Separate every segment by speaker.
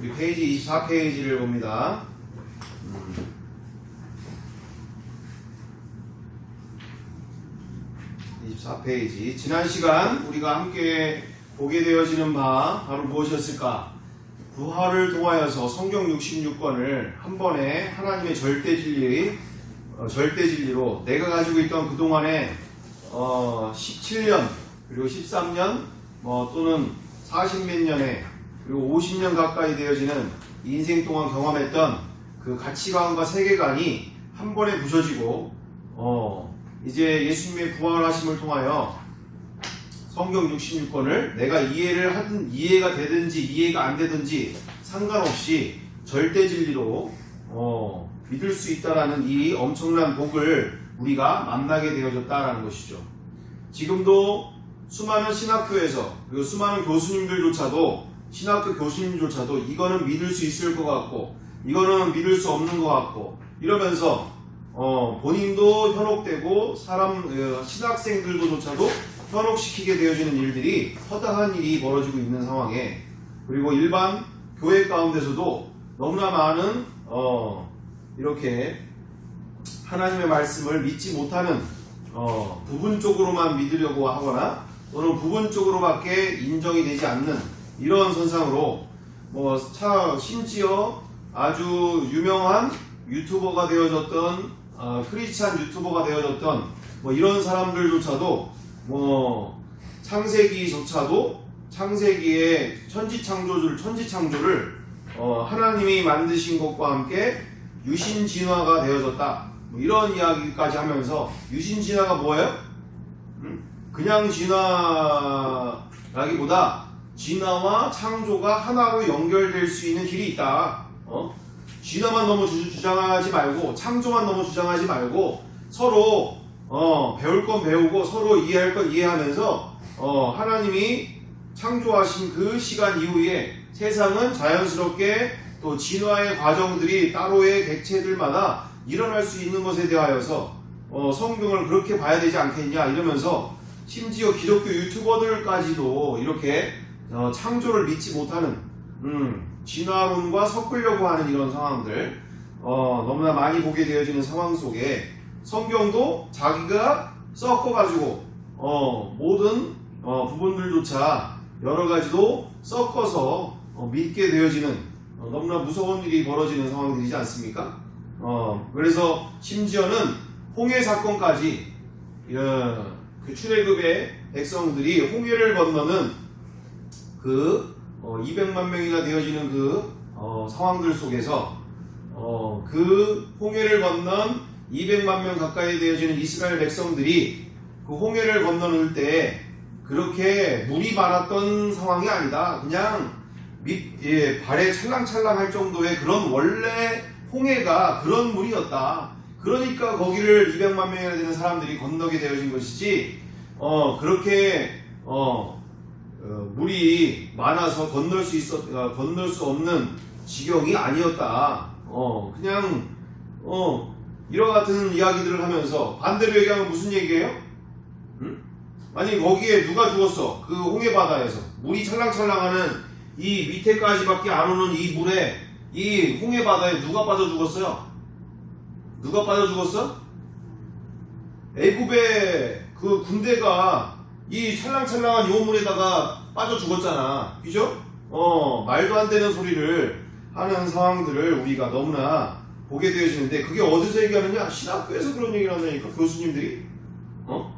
Speaker 1: 우리 페이지 24페이지를 봅니다. 음. 음. 24페이지. 지난 시간 우리가 함께 보게 되어지는 바 바로 무엇이었을까? 부활을 통하여서 성경 66권을 한 번에 하나님의 절대 진리, 어, 절대 진리로 내가 가지고 있던 그동안의 어, 17년 그리고 13년 뭐 또는 40몇 년에 그리고 50년 가까이 되어지는 인생 동안 경험했던 그 가치관과 세계관이 한 번에 부서지고 어 이제 예수님의 부활하심을 통하여 성경 66권을 내가 이해를 하든 이해가 되든지 이해가 안 되든지 상관없이 절대 진리로 어, 믿을 수 있다라는 이 엄청난 복을 우리가 만나게 되어졌다라는 것이죠. 지금도 수많은 신학교에서 그리고 수많은 교수님들조차도 신학교 교수님조차도 이거는 믿을 수 있을 것 같고 이거는 믿을 수 없는 것 같고 이러면서 어, 본인도 현혹되고 사람 어, 신학생들도조차도 현혹시키게 되어지는 일들이 허다한 일이 벌어지고 있는 상황에 그리고 일반 교회 가운데서도 너무나 많은 어, 이렇게 하나님의 말씀을 믿지 못하는 어, 부분적으로만 믿으려고 하거나 또는 부분적으로밖에 인정이 되지 않는 이런 선상으로 뭐 차, 심지어 아주 유명한 유튜버가 되어졌던 어, 크리스찬 유튜버가 되어졌던 뭐 이런 사람들조차도 뭐 창세기조차도 창세기의 천지 창조를 천지 창조를 어, 하나님이 만드신 것과 함께 유신 진화가 되어졌다. 뭐 이런 이야기까지 하면서 유신 진화가 뭐예요? 음? 그냥 진화라기보다 진화와 창조가 하나로 연결될 수 있는 길이 있다. 어? 진화만 너무 주, 주장하지 말고 창조만 너무 주장하지 말고 서로 어, 배울 건 배우고 서로 이해할 건 이해하면서 어, 하나님이 창조하신 그 시간 이후에 세상은 자연스럽게 또 진화의 과정들이 따로의 객체들마다 일어날 수 있는 것에 대하여서 어, 성경을 그렇게 봐야 되지 않겠냐 이러면서 심지어 기독교 유튜버들까지도 이렇게 어, 창조를 믿지 못하는 음, 진화론과 섞으려고 하는 이런 상황들 어, 너무나 많이 보게 되어지는 상황 속에 성경도 자기가 섞어가지고 어, 모든 어, 부분들조차 여러 가지도 섞어서 어, 믿게 되어지는 어, 너무나 무서운 일이 벌어지는 상황들이지 않습니까? 어, 그래서 심지어는 홍해 사건까지 어, 그 출애굽의 백성들이 홍해를 건너는 그 어, 200만 명이나 되어지는 그 어, 상황들 속에서 어, 그 홍해를 건넌 200만 명 가까이 되어지는 이스라엘 백성들이 그 홍해를 건너는 때 그렇게 물이 많았던 상황이 아니다. 그냥 밑, 예, 발에 찰랑찰랑 할 정도의 그런 원래 홍해가 그런 물이었다. 그러니까 거기를 200만 명이나 되는 사람들이 건너게 되어진 것이지, 어, 그렇게, 어, 어, 물이 많아서 건널 수 있었, 어, 건널 수 없는 지경이 아니었다. 어, 그냥, 어, 이와 같은 이야기들을 하면서 반대로 얘기하면 무슨 얘기예요? 응? 아니, 거기에 누가 죽었어? 그 홍해 바다에서. 물이 찰랑찰랑하는 이 밑에까지밖에 안 오는 이 물에, 이 홍해 바다에 누가 빠져 죽었어요? 누가 빠져 죽었어? 애굽의 그 군대가 이 찰랑찰랑한 요 물에다가 빠져 죽었잖아. 그죠? 어, 말도 안 되는 소리를 하는 상황들을 우리가 너무나 보게 되어지는데 그게 어디서 얘기하느냐? 신학교에서 그런 얘기를 한다니까 교수님들이. 어?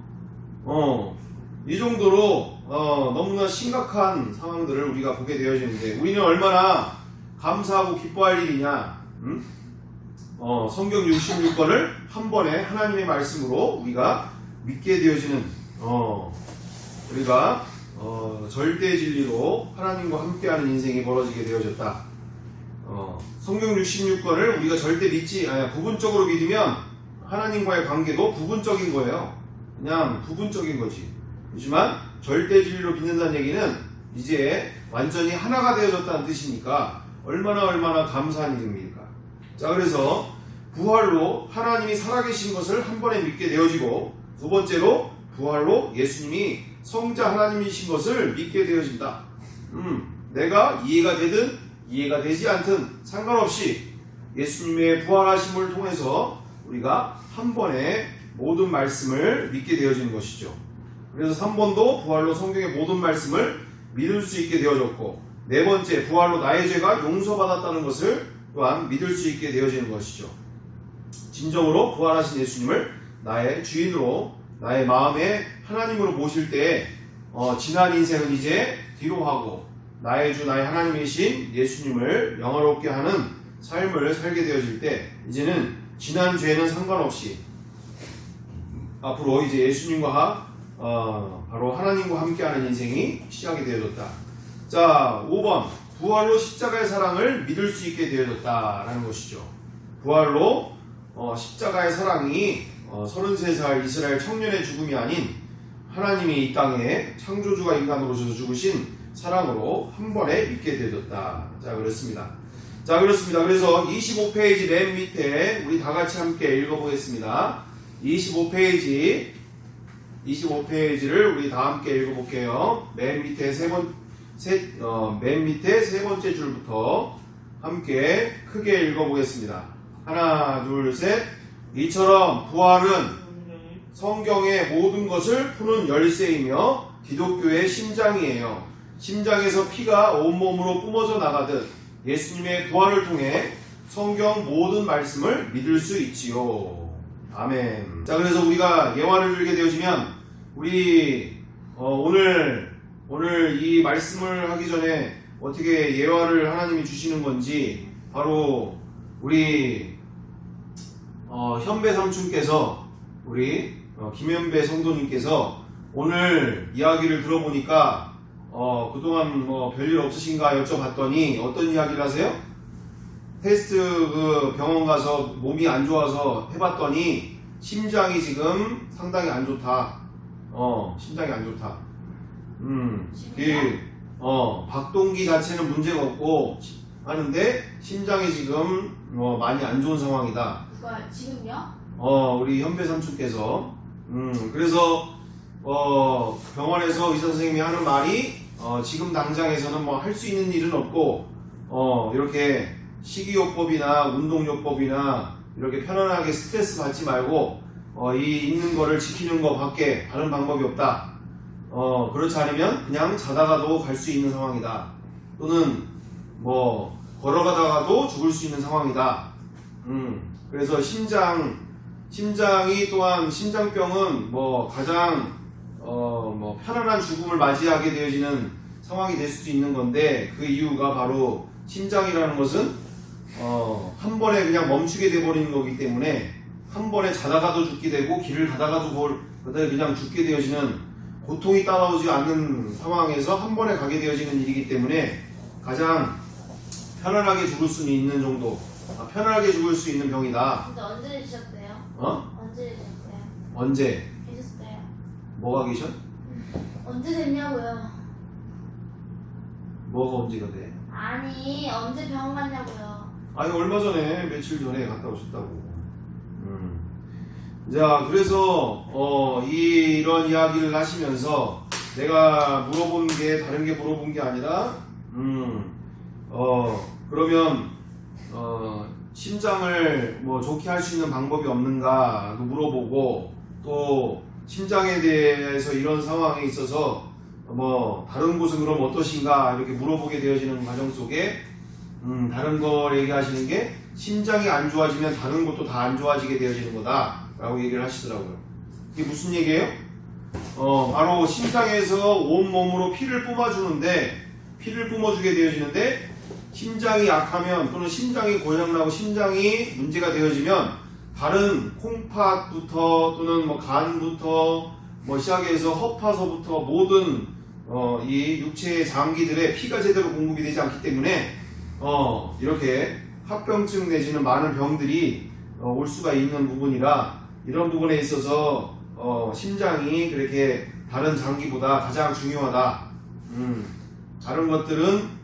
Speaker 1: 어. 이 정도로 어, 너무나 심각한 상황들을 우리가 보게 되어지는데 우리는 얼마나 감사하고 기뻐할 일이냐? 응? 어, 성경 66권을 한 번에 하나님의 말씀으로 우리가 믿게 되어지는 어, 우리가 어, 절대 진리로 하나님과 함께하는 인생이 벌어지게 되어졌다. 어, 성경 66권을 우리가 절대 믿지 아니, 부분적으로 믿으면 하나님과의 관계도 부분적인 거예요. 그냥 부분적인 거지. 하지만 절대 진리로 믿는다는 얘기는 이제 완전히 하나가 되어졌다는 뜻이니까 얼마나 얼마나 감사한 일입니까? 자, 그래서 부활로 하나님이 살아계신 것을 한 번에 믿게 되어지고 두 번째로 부활로 예수님이 성자 하나님이신 것을 믿게 되어진다. 음, 내가 이해가 되든 이해가 되지 않든 상관없이 예수님의 부활하심을 통해서 우리가 한 번에 모든 말씀을 믿게 되어지는 것이죠. 그래서 3번도 부활로 성경의 모든 말씀을 믿을 수 있게 되어졌고 네 번째 부활로 나의 죄가 용서받았다는 것을 또한 믿을 수 있게 되어지는 것이죠. 진정으로 부활하신 예수님을 나의 주인으로 나의 마음에 하나님으로 모실 때 어, 지난 인생은 이제 뒤로 하고 나의 주 나의 하나님이신 예수님을 영화롭게 하는 삶을 살게 되어질 때 이제는 지난 죄는 상관없이 앞으로 이제 예수님과 어, 바로 하나님과 함께하는 인생이 시작이 되어졌다. 자, 5번 부활로 십자가의 사랑을 믿을 수 있게 되어졌다라는 것이죠. 부활로 어, 십자가의 사랑이 어, 33살 이스라엘 청년의 죽음이 아닌 하나님이 이 땅에 창조주가 인간으로 오셔서 죽으신 사랑으로 한 번에 믿게 되어졌다. 자, 그렇습니다. 자, 그렇습니다. 그래서 25페이지 맨 밑에 우리 다 같이 함께 읽어보겠습니다. 25페이지 25페이지를 우리 다 함께 읽어볼게요. 맨 밑에 세 번, 세, 어, 맨 밑에 세 번째 줄부터 함께 크게 읽어보겠습니다. 하나, 둘, 셋. 이처럼 부활은 성경의 모든 것을 푸는 열쇠이며 기독교의 심장이에요. 심장에서 피가 온몸으로 뿜어져 나가듯 예수님의 부활을 통해 성경 모든 말씀을 믿을 수 있지요. 아멘. 자, 그래서 우리가 예화를 들게 되어지면 우리 어, 오늘 오늘 이 말씀을 하기 전에 어떻게 예화를 하나님이 주시는 건지 바로 우리 어, 현배 삼촌께서 우리 어, 김현배 성도님께서 오늘 이야기를 들어보니까 어, 그동안 뭐 별일 없으신가 여쭤봤더니 어떤 이야기를 하세요? 테스트 그 병원 가서 몸이 안 좋아서 해봤더니 심장이 지금 상당히 안 좋다. 어, 심장이 안 좋다. 음, 그, 어, 박동기 자체는 문제가 없고 하는데 심장이 지금 뭐 많이 안 좋은 상황이다.
Speaker 2: 지금요?
Speaker 1: 어, 우리 현배 삼촌께서 음, 그래서 어, 병원에서 의사 선생님이 하는 말이 어, 지금 당장에서는 뭐 할 수 있는 일은 없고 어, 이렇게 식이요법이나 운동요법이나 이렇게 편안하게 스트레스 받지 말고 어, 이 있는 거를 지키는 것밖에 다른 방법이 없다. 어, 그렇지 않으면 그냥 자다가도 갈 수 있는 상황이다. 또는 뭐 걸어가다가도 죽을 수 있는 상황이다. 음, 그래서 심장 심장이 또한 심장병은 뭐 가장 어, 뭐 편안한 죽음을 맞이하게 되어지는 상황이 될 수도 있는 건데 그 이유가 바로 심장이라는 것은 어, 한 번에 그냥 멈추게 돼버리는 거기 때문에 한 번에 자다가도 죽게 되고 길을 가다가도 그냥 죽게 되어지는 고통이 따라오지 않는 상황에서 한 번에 가게 되어지는 일이기 때문에 가장 편안하게 죽을 수 있는 정도 아, 편안하게 죽을 수 있는 병이다.
Speaker 2: 근데 언제 되셨대요?
Speaker 1: 어?
Speaker 2: 언제 되셨대요?
Speaker 1: 언제?
Speaker 2: 되셨어요?
Speaker 1: 뭐가 계셔?
Speaker 2: 언제 됐냐고요?
Speaker 1: 뭐가 언제가 돼?
Speaker 2: 아니 언제 병원 갔냐고요?
Speaker 1: 아니 얼마 전에 며칠 전에 갔다 오셨다고. 음. 자 그래서 어, 이, 이런 이야기를 하시면서 내가 물어본 게 다른 게 물어본 게 아니라 음, 어 그러면 어, 심장을 뭐 좋게 할 수 있는 방법이 없는가도 물어보고 또 심장에 대해서 이런 상황에 있어서 뭐 다른 곳은 그럼 어떠신가 이렇게 물어보게 되어지는 과정 속에 음, 다른 걸 얘기하시는 게 심장이 안 좋아지면 다른 것도 다 안 좋아지게 되어지는 거다 라고 얘기를 하시더라고요. 이게 무슨 얘기예요? 어, 바로 심장에서 온 몸으로 피를 뿜어주는데 피를 뿜어주게 되어지는데 심장이 약하면 또는 심장이 고장나고 심장이 문제가 되어지면 다른 콩팥부터 또는 뭐 간부터 뭐 시작해서 허파서부터 모든 어, 이 육체의 장기들의 피가 제대로 공급이 되지 않기 때문에 어, 이렇게 합병증 내지는 많은 병들이 어, 올 수가 있는 부분이라 이런 부분에 있어서 어, 심장이 그렇게 다른 장기보다 가장 중요하다. 음, 다른 것들은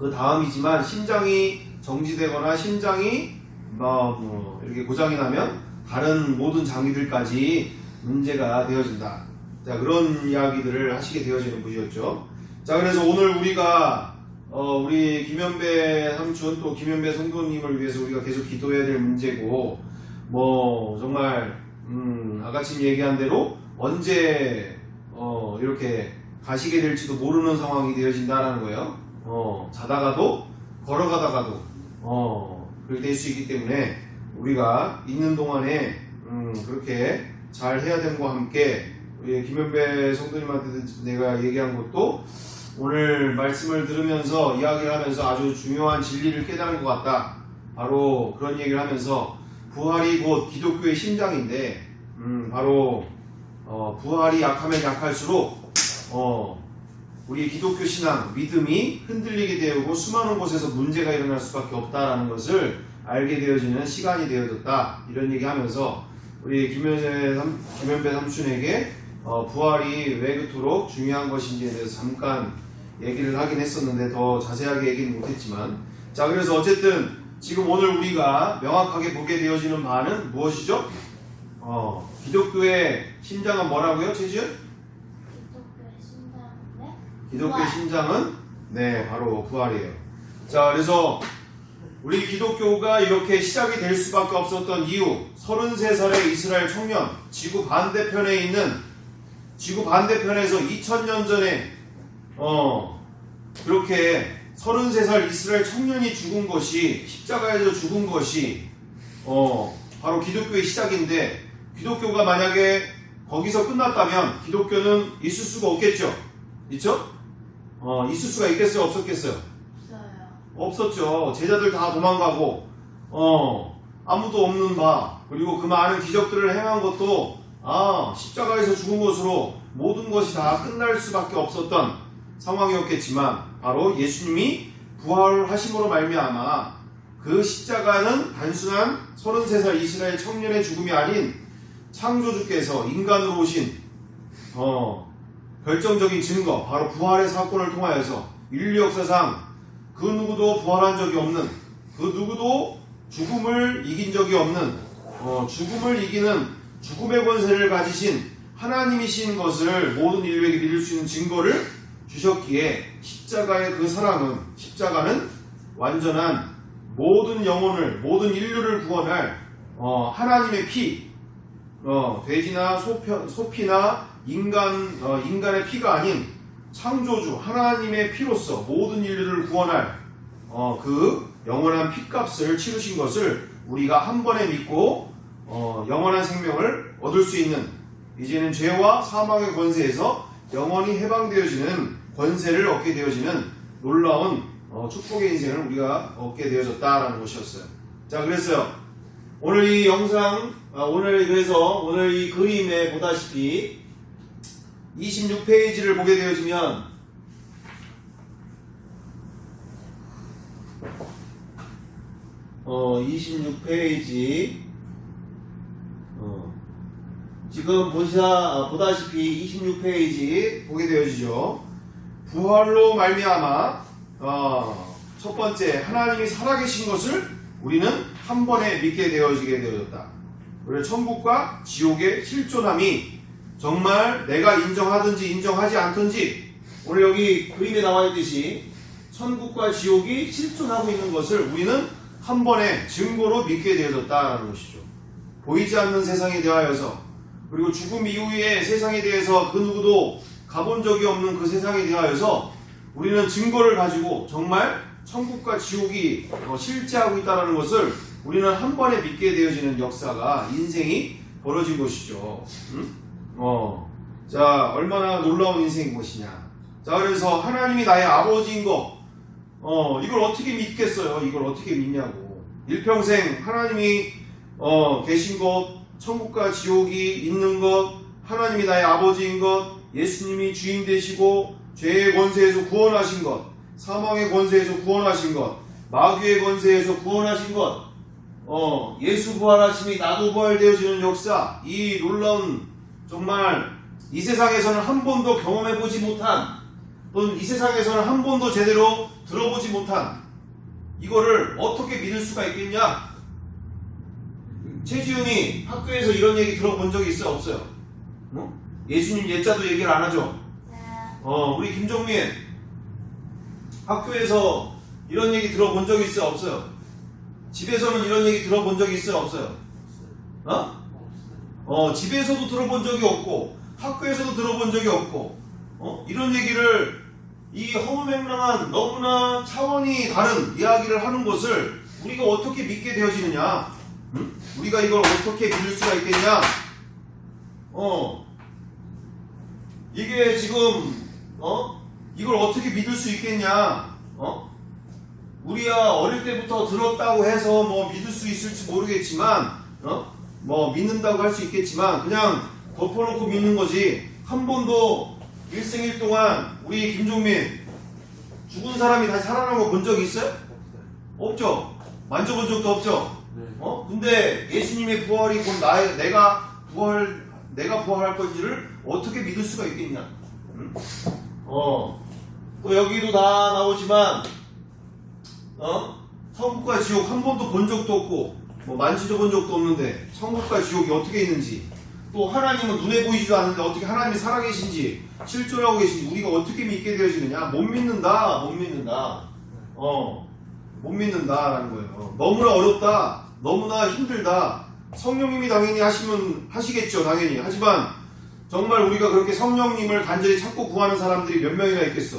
Speaker 1: 그 다음이지만 심장이 정지되거나 심장이 뭐, 뭐 이렇게 고장이 나면 다른 모든 장기들까지 문제가 되어진다. 자 그런 이야기들을 하시게 되어지는 분이었죠. 자 그래서 오늘 우리가 어, 우리 김현배 삼촌 또 김현배 성도님을 위해서 우리가 계속 기도해야 될 문제고 뭐 정말 음, 아까쯤 얘기한 대로 언제 어, 이렇게 가시게 될지도 모르는 상황이 되어진다라는 거예요. 어, 자다가도 걸어가다가도 어, 그렇게 될 수 있기 때문에 우리가 있는 동안에 음, 그렇게 잘 해야 되는 것과 함께 우리 김현배 성도님한테 내가 얘기한 것도 오늘 말씀을 들으면서 이야기를 하면서 아주 중요한 진리를 깨달은 것 같다. 바로 그런 얘기를 하면서 부활이 곧 기독교의 심장인데, 음, 바로 어, 부활이 약하면 약할수록 어, 우리 기독교 신앙, 믿음이 흔들리게 되고 수많은 곳에서 문제가 일어날 수밖에 없다라는 것을 알게 되어지는 시간이 되어졌다. 이런 얘기 하면서 우리 김현배, 삼촌에게 어, 부활이 왜 그토록 중요한 것인지에 대해서 잠깐 얘기를 하긴 했었는데 더 자세하게 얘기는 못했지만 자 그래서 어쨌든 지금 오늘 우리가 명확하게 보게 되어지는 바는 무엇이죠? 어, 기독교의 심장은 뭐라고요, 최지은?
Speaker 2: 기독교의 신자인데
Speaker 1: 기독교의
Speaker 2: 부활.
Speaker 1: 심장은 네 바로 부활이에요. 자 그래서 우리 기독교가 이렇게 시작이 될 수밖에 없었던 이유 33살의 이스라엘 청년 지구 반대편에 있는 지구 반대편에서 2000년 전에 어 그렇게 33살 이스라엘 청년이 죽은 것이 십자가에서 죽은 것이 어 바로 기독교의 시작인데 기독교가 만약에 거기서 끝났다면 기독교는 있을 수가 없겠죠. 있죠? 어, 있을 수가 있겠어요? 없었겠어요?
Speaker 2: 없어요.
Speaker 1: 없었죠. 제자들 다 도망가고, 어, 아무도 없는 바, 그리고 그 많은 기적들을 행한 것도, 아, 십자가에서 죽은 것으로 모든 것이 다 끝날 수밖에 없었던 상황이었겠지만, 바로 예수님이 부활하심으로 말미암아 그 십자가는 단순한 33살 이스라엘 청년의 죽음이 아닌 창조주께서 인간으로 오신, 어, 결정적인 증거, 바로 부활의 사건을 통하여서 인류 역사상 그 누구도 부활한 적이 없는, 그 누구도 죽음을 이긴 적이 없는, 어, 죽음을 이기는 죽음의 권세를 가지신 하나님이신 것을 모든 인류에게 믿을 수 있는 증거를 주셨기에 십자가의 그 사랑은, 십자가는 완전한 모든 영혼을, 모든 인류를 구원할 어, 하나님의 피, 어, 돼지나 소표, 소피나 인간, 어, 인간의 피가 아닌 창조주 하나님의 피로서 모든 인류를 구원할 어, 그 영원한 피값을 치르신 것을 우리가 한 번에 믿고 어, 영원한 생명을 얻을 수 있는 이제는 죄와 사망의 권세에서 영원히 해방되어지는 권세를 얻게 되어지는 놀라운 어, 축복의 인생을 우리가 얻게 되어졌다라는 것이었어요. 자, 그랬어요. 오늘 이 영상, 아, 오늘 그래서 오늘 이 그림에 보다시피 26페이지를 보게 되어지면 어 26페이지 어, 지금 보시다 아, 보다시피 26페이지 보게 되어지죠. 부활로 말미암아 어, 첫 번째 하나님이 살아계신 것을 우리는 한 번에 믿게 되어지게 되어졌다. 그리고 천국과 지옥의 실존함이 정말 내가 인정하든지 인정하지 않든지 오늘 여기 그림에 나와 있듯이 천국과 지옥이 실존하고 있는 것을 우리는 한 번에 증거로 믿게 되어졌다는 것이죠. 보이지 않는 세상에 대하여서 그리고 죽음 이후의 세상에 대해서 그 누구도 가본 적이 없는 그 세상에 대하여서 우리는 증거를 가지고 정말 천국과 지옥이 어, 실제하고 있다는 것을 우리는 한 번에 믿게 되어지는 역사가 인생이 벌어진 것이죠. 응? 어, 자, 얼마나 놀라운 인생인 것이냐. 자, 그래서 하나님이 나의 아버지인 것, 어, 이걸 어떻게 믿겠어요? 이걸 어떻게 믿냐고. 일평생 하나님이, 어, 계신 것, 천국과 지옥이 있는 것, 하나님이 나의 아버지인 것, 예수님이 주인 되시고, 죄의 권세에서 구원하신 것, 사망의 권세에서 구원하신 것, 마귀의 권세에서 구원하신 것, 어, 예수 부활하심이 나도 부활되어지는 역사, 이 놀라운 정말 이 세상에서는 한 번도 경험해보지 못한 또는 이 세상에서는 한 번도 제대로 들어보지 못한 이거를 어떻게 믿을 수가 있겠냐? 최지훈이 학교에서 이런 얘기 들어본 적이 있어요? 없어요? 어? 예수님 예자도 얘기를 안 하죠?
Speaker 2: 네.
Speaker 1: 어, 우리 김정민 학교에서 이런 얘기 들어본 적 있어요? 없어요? 집에서는 이런 얘기 들어본 적 있어요? 없어요? 어? 어, 집에서도 들어본 적이 없고, 학교에서도 들어본 적이 없고, 어? 이런 얘기를 이 허무맹랑한 너무나 차원이 다른 이야기를 하는 것을 우리가 어떻게 믿게 되어지느냐? 응? 우리가 이걸 어떻게 믿을 수가 있겠냐? 어, 이게 지금, 어? 이걸 어떻게 믿을 수 있겠냐? 어? 우리야 어릴 때부터 들었다고 해서 뭐 믿을 수 있을지 모르겠지만, 어? 뭐 믿는다고 할 수 있겠지만, 그냥 덮어놓고 믿는 거지. 한 번도 일생일 동안 우리 김종민 죽은 사람이 다시 살아난 거 본 적 있어요? 없죠? 만져본 적도 없죠?
Speaker 3: 네.
Speaker 1: 어? 근데 예수님의 부활이 곧 나의 내가 부활 내가 부활할 건지를 어떻게 믿을 수가 있겠냐? 응? 어. 또 여기도 다 나오지만 어? 천국과 지옥 한 번도 본 적도 없고 뭐 만지져 본 적도 없는데 천국과 지옥이 어떻게 있는지 또 하나님은 눈에 보이지도 않는데 어떻게 하나님이 살아계신지 실존하고 계신지 우리가 어떻게 믿게 되어지느냐 못 믿는다 못 믿는다 어 못 믿는다라는 거예요. 너무나 어렵다. 너무나 힘들다. 성령님이 당연히 하시면 하시겠죠. 당연히. 하지만 정말 우리가 그렇게 성령님을 간절히 찾고 구하는 사람들이 몇 명이나 있겠어.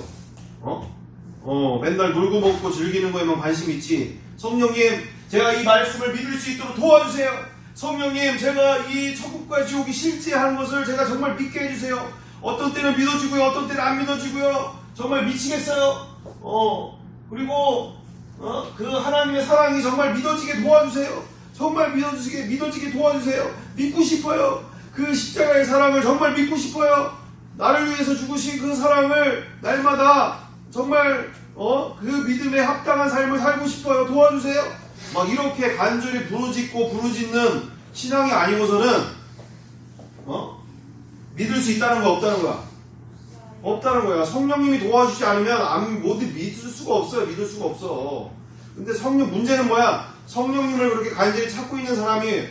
Speaker 1: 어? 어, 맨날 놀고 먹고 즐기는 거에만 관심 있지. 성령님, 제가 이 말씀을 믿을 수 있도록 도와주세요. 성령님, 제가 이 천국과 지옥이 실제한 것을 제가 정말 믿게 해주세요. 어떤 때는 믿어지고요, 어떤 때는 안 믿어지고요. 정말 미치겠어요. 어, 그리고 어? 그 하나님의 사랑이 정말 믿어지게 도와주세요. 정말 믿어지게 믿어지게 도와주세요. 믿고 싶어요. 그 십자가의 사랑을 정말 믿고 싶어요. 나를 위해서 죽으신 그 사랑을 날마다 정말 어? 그 믿음에 합당한 삶을 살고 싶어요. 도와주세요. 막 이렇게 간절히 부르짖고 부르짖는 신앙이 아니고서는 어? 믿을 수 있다는 거 없다는 거야. 없다는 거야. 성령님이 도와주지 않으면 안 모두 믿을 수가 없어요. 믿을 수가 없어. 근데 성령 문제는 뭐야? 성령님을 그렇게 간절히 찾고 있는 사람이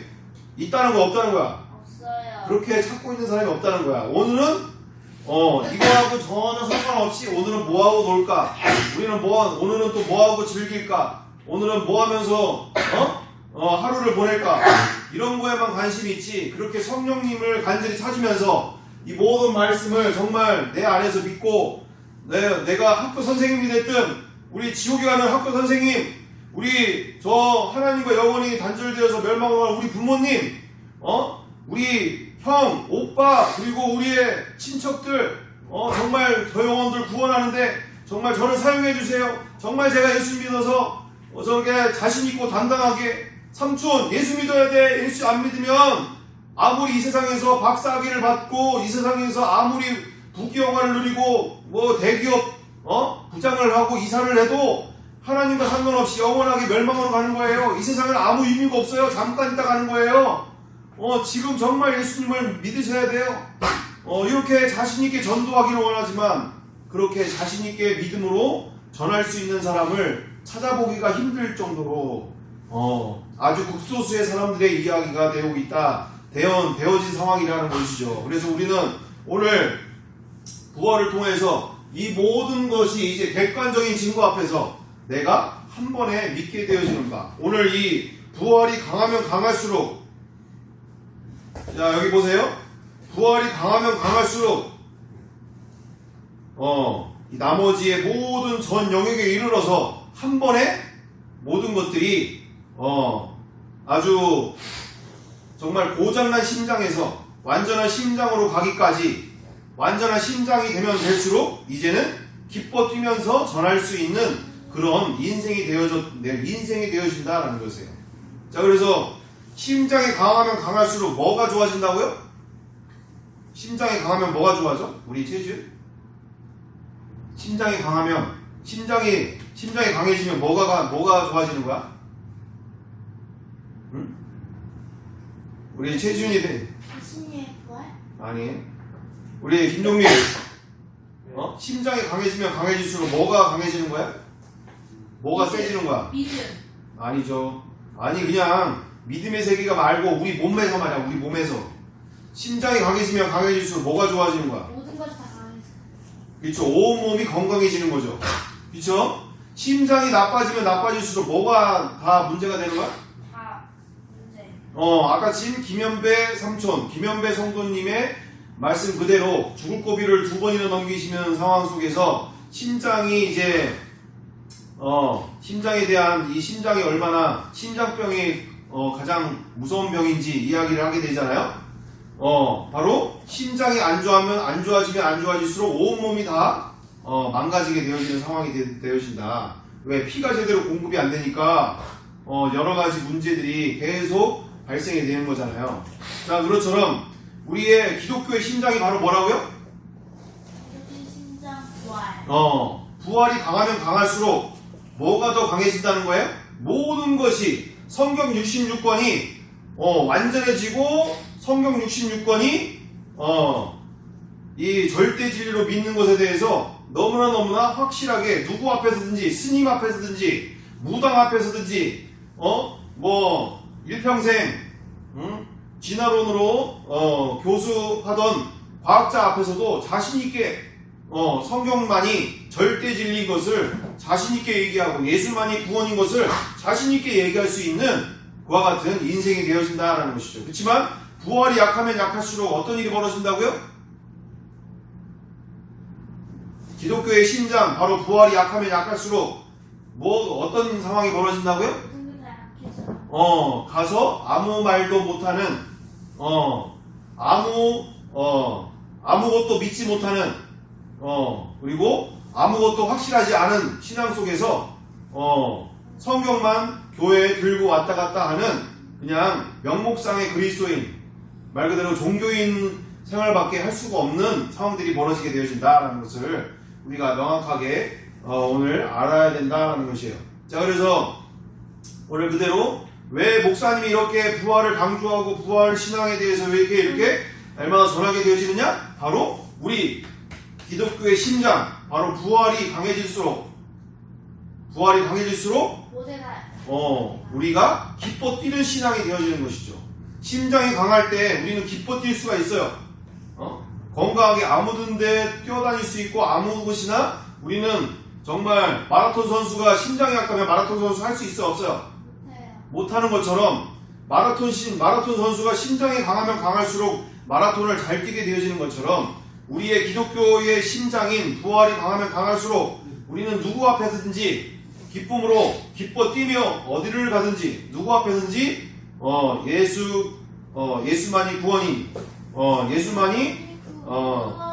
Speaker 1: 있다는 거 없다는 거야.
Speaker 2: 없어요.
Speaker 1: 그렇게 찾고 있는 사람이 없다는 거야. 오늘은 어 이거하고 전혀 상관없이 오늘은 뭐 하고 놀까? 우리는 뭐 오늘은 또 뭐 하고 즐길까? 오늘은 뭐 하면서 어? 어 하루를 보낼까? 이런 거에만 관심이 있지. 그렇게 성령님을 간절히 찾으면서 이 모든 말씀을 정말 내 안에서 믿고 내, 내가 학교 선생님이 됐든 우리 지옥에 가는 학교 선생님 우리 저 하나님과 영원히 단절되어서 멸망할 우리 부모님 어 우리 형 오빠 그리고 우리의 친척들 어 정말 저 영혼들 구원하는데 정말 저를 사용해 주세요 정말 제가 예수 믿어서 어, 저게 자신 있고 당당하게 삼촌 예수 믿어야 돼 예수 안 믿으면 아무리 이 세상에서 박사학위를 받고 이 세상에서 아무리 부귀영화를 누리고 뭐 대기업 어 부장을 하고 이사를 해도 하나님과 상관없이 영원하게 멸망으로 가는 거예요. 이 세상은 아무 의미가 없어요. 잠깐 있다 가는 거예요. 어 지금 정말 예수님을 믿으셔야 돼요. 어 이렇게 자신 있게 전도하기를 원하지만 그렇게 자신 있게 믿음으로 전할 수 있는 사람을 찾아보기가 힘들 정도로 어 아주 극소수의 사람들의 이야기가 되고 있다. 되어, 되어진 상황이라는 것이죠. 그래서 우리는 오늘 부활을 통해서 이 모든 것이 이제 객관적인 증거 앞에서 내가 한 번에 믿게 되어지는가. 오늘 이 부활이 강하면 강할수록 자 여기 보세요. 부활이 강하면 강할수록 어, 이 나머지의 모든 전 영역에 이르러서 한 번에 모든 것들이 어, 아주 정말 고장난 심장에서 완전한 심장으로 가기까지 완전한 심장이 되면 될수록 이제는 기뻐 뛰면서 전할 수 있는 그런 인생이 되어져 내 인생이 되어진다라는 것이에요. 자 그래서 심장이 강하면 강할수록 뭐가 좋아진다고요? 심장이 강하면 뭐가 좋아져? 우리 제주 심장이 강하면 심장이 심장이 강해지면 뭐가 가- 뭐가 좋아지는 거야? 응? 우리 최준이 돼.
Speaker 2: 예수님의 부활?
Speaker 1: 아니 우리 김종민 어? 심장이 강해지면 강해질수록 뭐가 강해지는 거야? 뭐가 세지는 거야?
Speaker 2: 믿음.
Speaker 1: 아니죠 아니 그냥 믿음의 세계가 말고 우리 몸에서 말이야 우리 몸에서 심장이 강해지면 강해질수록 뭐가 좋아지는 거야?
Speaker 2: 모든 것이 다 강해서.
Speaker 1: 그렇죠 온 몸이 건강해지는 거죠 그쵸? 심장이 나빠지면 나빠질수록 뭐가 다 문제가 되는 거야?
Speaker 2: 다 문제.
Speaker 1: 어, 아까 진 김현배 삼촌, 김현배 성도님의 말씀 그대로 죽을 고비를 두 번이나 넘기시는 상황 속에서 심장이 이제 어, 심장에 대한 이 심장이 얼마나 심장병이 어, 가장 무서운 병인지 이야기를 하게 되잖아요. 어, 바로 심장이 안 좋아하면 안 좋아지면 안 좋아질수록 온 몸이 다 어, 망가지게 되어지는 상황이 되, 되어진다. 왜 피가 제대로 공급이 안 되니까 어, 여러 가지 문제들이 계속 발생이 되는 거잖아요. 자, 그것처럼 우리의 기독교의 심장이 바로 뭐라고요?
Speaker 2: 심장 부활.
Speaker 1: 어, 부활이 강하면 강할수록 뭐가 더 강해진다는 거예요? 모든 것이 성경 66권이 어, 완전해지고 성경 66권이 어, 이 절대 진리로 믿는 것에 대해서 너무나 너무나 확실하게 누구 앞에서든지 스님 앞에서든지 무당 앞에서든지 어 뭐 일평생 응? 진화론으로 어, 교수하던 과학자 앞에서도 자신 있게 어, 성경만이 절대 진리인 것을 자신 있게 얘기하고 예수만이 구원인 것을 자신 있게 얘기할 수 있는 그와 같은 인생이 되어진다라는 것이죠. 그렇지만 부활이 약하면 약할수록 어떤 일이 벌어진다고요? 기독교의 심장 바로 부활이 약하면 약할수록 뭐 어떤 상황이 벌어진다고요? 어 가서 아무 말도 못하는 어 아무 어 아무것도 믿지 못하는 어 그리고 아무것도 확실하지 않은 신앙 속에서 어 성경만 교회에 들고 왔다 갔다 하는 그냥 명목상의 그리스도인 말 그대로 종교인 생활밖에 할 수가 없는 상황들이 벌어지게 되어진다라는 것을 우리가 명확하게 어, 오늘 알아야 된다는 것이에요. 자 그래서 오늘 그대로 왜 목사님이 이렇게 부활을 강조하고 부활 신앙에 대해서 왜 이렇게 이렇게 얼마나 전하게 되어지느냐? 바로 우리 기독교의 심장, 바로 부활이 강해질수록 부활이 강해질수록 어 우리가 기뻐 뛰는 신앙이 되어지는 것이죠. 심장이 강할 때 우리는 기뻐 뛸 수가 있어요. 어? 건강하게 아무든데 뛰어다닐 수 있고 아무 곳이나 우리는 정말 마라톤 선수가 심장이 약하면 마라톤 선수 할 수 있어 없어요?
Speaker 2: 못해요.
Speaker 1: 못하는 것처럼 마라톤 신 마라톤 선수가 심장이 강하면 강할수록 마라톤을 잘 뛰게 되어지는 것처럼 우리의 기독교의 심장인 부활이 강하면 강할수록 우리는 누구 앞에서든지 기쁨으로 기뻐 뛰며 어디를 가든지 누구 앞에서든지 어 예수 어 예수만이 구원인 어 예수만이 어.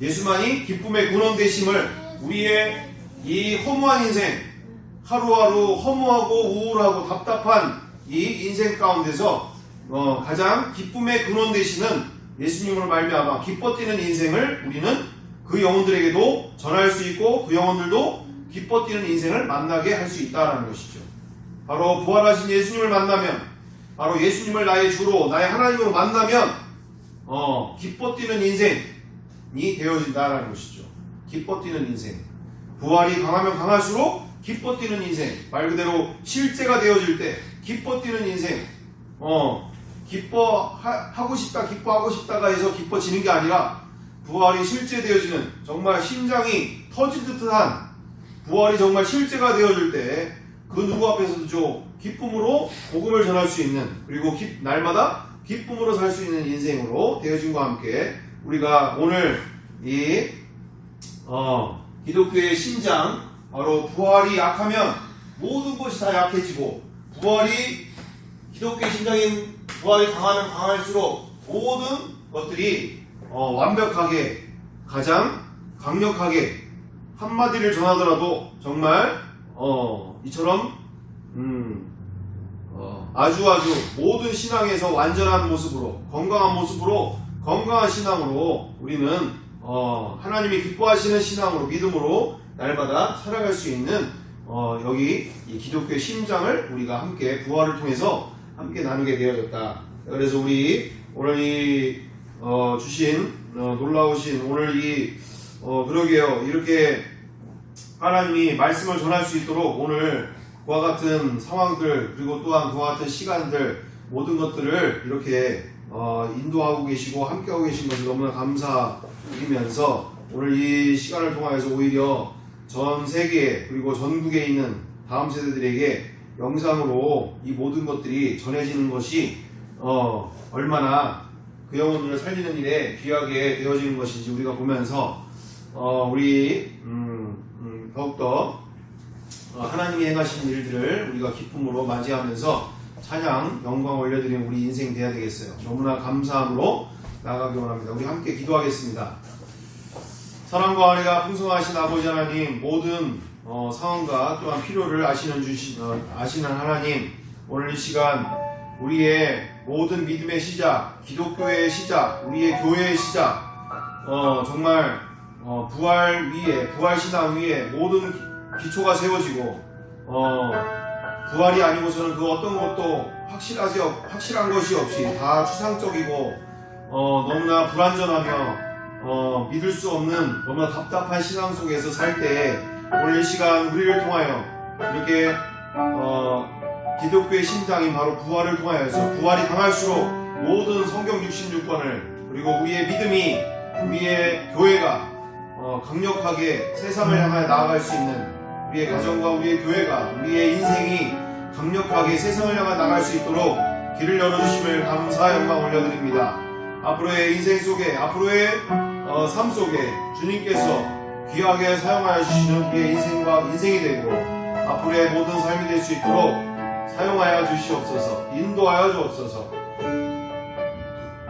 Speaker 1: 예수만이 기쁨의 근원 되심을 우리의 이 허무한 인생 하루하루 허무하고 우울하고 답답한 이 인생 가운데서 어, 가장 기쁨의 근원 되시는 예수님을 말미암아 기뻐 뛰는 인생을 우리는 그 영혼들에게도 전할 수 있고 그 영혼들도 기뻐 뛰는 인생을 만나게 할 수 있다라는 것이죠. 바로 부활하신 예수님을 만나면 바로 예수님을 나의 주로 나의 하나님으로 만나면 어, 기뻐 뛰는 인생이 되어진다라는 것이죠. 기뻐 뛰는 인생. 부활이 강하면 강할수록 기뻐 뛰는 인생. 말 그대로 실제가 되어질 때 기뻐 뛰는 인생. 어, 기뻐하고 싶다, 기뻐하고 싶다가 해서 기뻐지는 게 아니라 부활이 실제 되어지는 정말 심장이 터질 듯한 부활이 정말 실제가 되어질 때 그 누구 앞에서도 기쁨으로 복음을 전할 수 있는 그리고 기- 날마다 기쁨으로 살 수 있는 인생으로 되어진과 함께 우리가 오늘 이 어, 기독교의 심장 바로 부활이 약하면 모든 것이 다 약해지고 부활이 기독교의 심장인 부활이 강하면 강할수록 모든 것들이 어, 완벽하게 가장 강력하게 한마디를 전하더라도 정말 어, 이처럼 음, 어, 아주 아주 모든 신앙에서 완전한 모습으로 건강한 모습으로 건강한 신앙으로 우리는 어, 하나님이 기뻐하시는 신앙으로 믿음으로 날마다 살아갈 수 있는 어, 여기 이 기독교의 심장을 우리가 함께 부활을 통해서 함께 나누게 되어졌다. 그래서 우리 오늘 이 어, 주신 어, 놀라우신 오늘 이 어, 그러게요 이렇게 하나님이 말씀을 전할 수 있도록 오늘 그와 같은 상황들 그리고 또한 그와 같은 시간들 모든 것들을 이렇게 어, 인도하고 계시고 함께하고 계신 것을 너무나 감사드리면서 오늘 이 시간을 통하여서 오히려 전 세계 그리고 전국에 있는 다음 세대들에게 영상으로 이 모든 것들이 전해지는 것이 어, 얼마나 그 영혼들을 살리는 일에 귀하게 되어지는 것인지 우리가 보면서 어, 우리 음, 음, 더욱더 어, 하나님이 행하신 일들을 우리가 기쁨으로 맞이하면서 찬양, 영광 올려드리는 우리 인생 돼야 되겠어요. 너무나 감사함으로 나아가기 원합니다. 우리 함께 기도하겠습니다. 사랑과 은혜가 풍성하신 아버지 하나님 모든 어, 상황과 또한 필요를 아시는 주시, 어, 아시는 하나님 오늘 이 시간 우리의 모든 믿음의 시작, 기독교의 시작, 우리의 교회의 시작, 어, 정말 어, 부활 위에 부활 신앙 위에 모든 기- 기초가 세워지고 어, 부활이 아니고서는 그 어떤 것도 확실하지 없- 확실한 것이 없이 다 추상적이고 어, 너무나 불완전하며 어, 믿을 수 없는 너무나 답답한 신앙 속에서 살때 오늘 이 시간 우리를 통하여 이렇게 어, 기독교의 심장인 바로 부활을 통하여서 부활이 강할수록 모든 성경 66권을 그리고 우리의 믿음이 우리의 교회가 어, 강력하게 세상을 향하여 나아갈 수 있는 우리의 가정과 우리의 교회가 우리의 인생이 강력하게 세상을 향해 나갈 수 있도록 길을 열어주심을 감사 영광 올려드립니다. 앞으로의 인생 속에 앞으로의 어, 삶 속에 주님께서 귀하게 사용하여 주시는 우리의 인생과 인생이 되고 앞으로의 모든 삶이 될 수 있도록 사용하여 주시옵소서 인도하여 주옵소서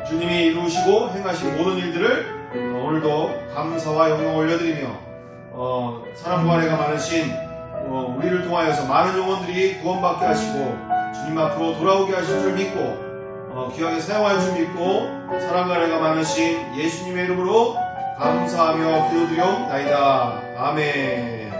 Speaker 1: 주님이 이루시고 행하신 모든 일들을 어, 오늘도 감사와 영광 올려드리며 어, 사랑과 은혜가 많으신 어, 우리를 통하여서 많은 영혼들이 구원받게 하시고 주님 앞으로 돌아오게 하실 줄 믿고 어, 귀하게 사용할 줄 믿고 사랑과 은혜가 많으신 예수님의 이름으로 감사하며 기도드리옵나이다. 아멘